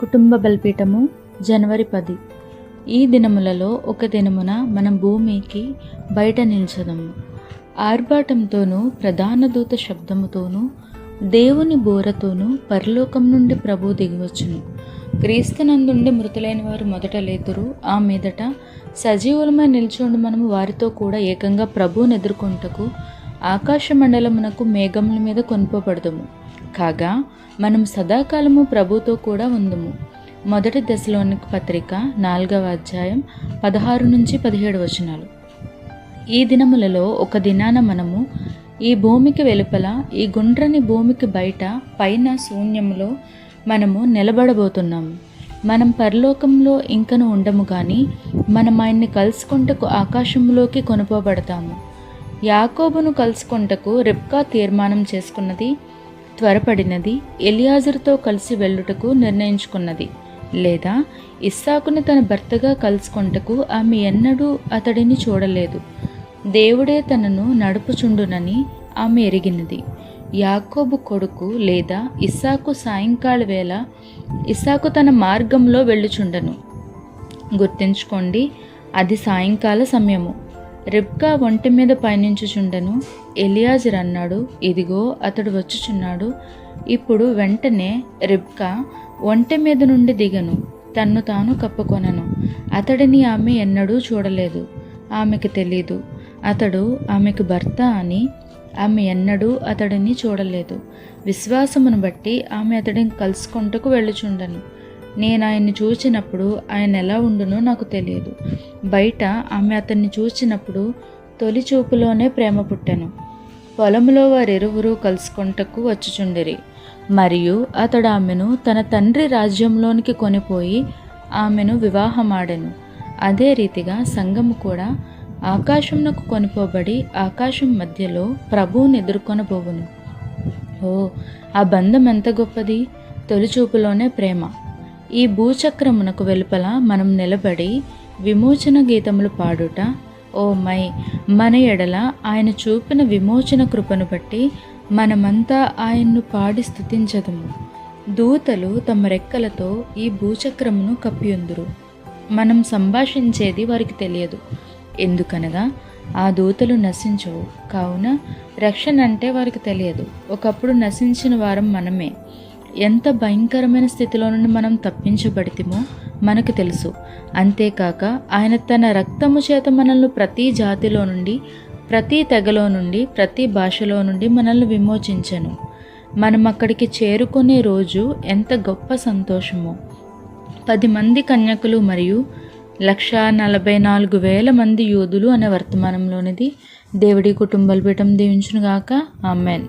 కుటుంబ బలిపీఠము జనవరి పది. ఈ దినములలో ఒక దినమున మనం భూమికి బయట నిల్చదము. ఆర్భాటంతోనూ ప్రధాన దూత శబ్దముతోనూ దేవుని బోరతోనూ పరలోకం నుండి ప్రభు దిగివచ్చును. క్రీస్తునందుండి మృతులైన వారు మొదట లేదురు ఆ మీదట సజీవులమై నిల్చుండి మనము వారితో కూడా ఏకంగా ప్రభువుని ఎదుర్కొంటకు ఆకాశ మండలమునకు మేఘముల మీద కొనుపబడదము. కాగా మనం సదాకాలము ప్రభుతో కూడా ఉందుము. మొదటి దశలోని పత్రిక నాలుగవ అధ్యాయం పదహారు నుంచి పదిహేడు వచనాలు. ఈ దినములలో ఒక దినాన మనము ఈ భూమికి వెలుపల ఈ గుండ్రని భూమికి బయట పైన శూన్యంలో మనము నిలబడబోతున్నాము. మనం పరలోకంలో ఇంకను ఉండము కానీ మనం ఆయన్ని కలుసుకుంటకు ఆకాశంలోకి కొనుపోబడతాము. యాకోబును కలుసుకుంటకు రిప్కా తీర్మానం చేసుకున్నది త్వరపడినది ఎలియాజర్తో కలిసి వెళ్ళుటకు నిర్ణయించుకున్నది. లేదా ఇస్సాకుని తన భర్తగా కలుసుకొంటకు ఆమె ఎన్నడూ అతడిని చూడలేదు. దేవుడే తనను నడుపుచుండునని ఆమె ఎరిగినది. యాకోబు కొడుకు లేదా ఇస్సాకు సాయంకాల వేళ ఇస్సాకు తన మార్గంలో వెళ్ళుచుండను. గుర్తుంచుకోండి అది సాయంకాల సమయము. రిబ్కా ఒంటి మీద పయనించుచుండెను. ఎలియాజర్ అన్నాడు ఇదిగో అతడు వచ్చుచున్నాడు. ఇప్పుడు వెంటనే రిబ్కా ఒంటె మీద నుండి దిగను. తన్ను తాను కప్పుకొనను. అతడిని ఆమె ఎన్నడూ చూడలేదు. ఆమెకు తెలీదు. అతడు ఆమెకు భర్త అని ఆమె ఎన్నడూ అతడిని చూడలేదు. విశ్వాసమును బట్టి ఆమె అతడిని కలుసుకుంటకు వెళ్ళుచుండను. నేను ఆయన్ని చూసినప్పుడు ఆయన ఎలా ఉండునో నాకు తెలియదు. బయట ఆమె అతన్ని చూచినప్పుడు తొలి చూపులోనే ప్రేమ పుట్టెను. పొలంలో వారిరువురు కలుసుకుంటకు వచ్చుచుండిరి. మరియు అతడు ఆమెను తన తండ్రి రాజ్యంలోనికి కొనిపోయి ఆమెను వివాహమాడెను. అదే రీతిగా సంఘము కూడా ఆకాశంనకు కొనిపోబడి ఆకాశం మధ్యలో ప్రభువుని ఎదుర్కొనబోవును. ఓ ఆ బంధం ఎంత గొప్పది? తొలిచూపులోనే ప్రేమ. ఈ భూచక్రమునకు వెలుపల మనం నిలబడి విమోచన గీతములు పాడుట ఓ మై మన ఎడల ఆయన చూపిన విమోచన కృపను బట్టి మనమంతా ఆయన్ను పాడి స్థుతించదము. దూతలు తమ రెక్కలతో ఈ భూచక్రమును కప్పియుందురు. మనం సంభాషించేది వారికి తెలియదు. ఎందుకనగా ఆ దూతలు నశించవు. కావున రక్షణ అంటే వారికి తెలియదు. ఒకప్పుడు నశించిన వారం మనమే. ఎంత భయంకరమైన స్థితిలో నుండి మనం తప్పించబడితేమో మనకు తెలుసు. అంతేకాక ఆయన తన రక్తము చేత మనల్ని ప్రతి జాతిలో నుండి ప్రతి తెగలో నుండి ప్రతి భాషలో నుండి మనల్ని విమోచించను. మనం అక్కడికి చేరుకునే రోజు ఎంత గొప్ప సంతోషమో. పది మంది కన్యకులు మరియు లక్ష నలభై నాలుగు వేల మంది యోధులు అనే వర్తమానంలోనిది దేవుడి కుటుంబాలు పీఠం దీవించునుగాక. ఆమెన్.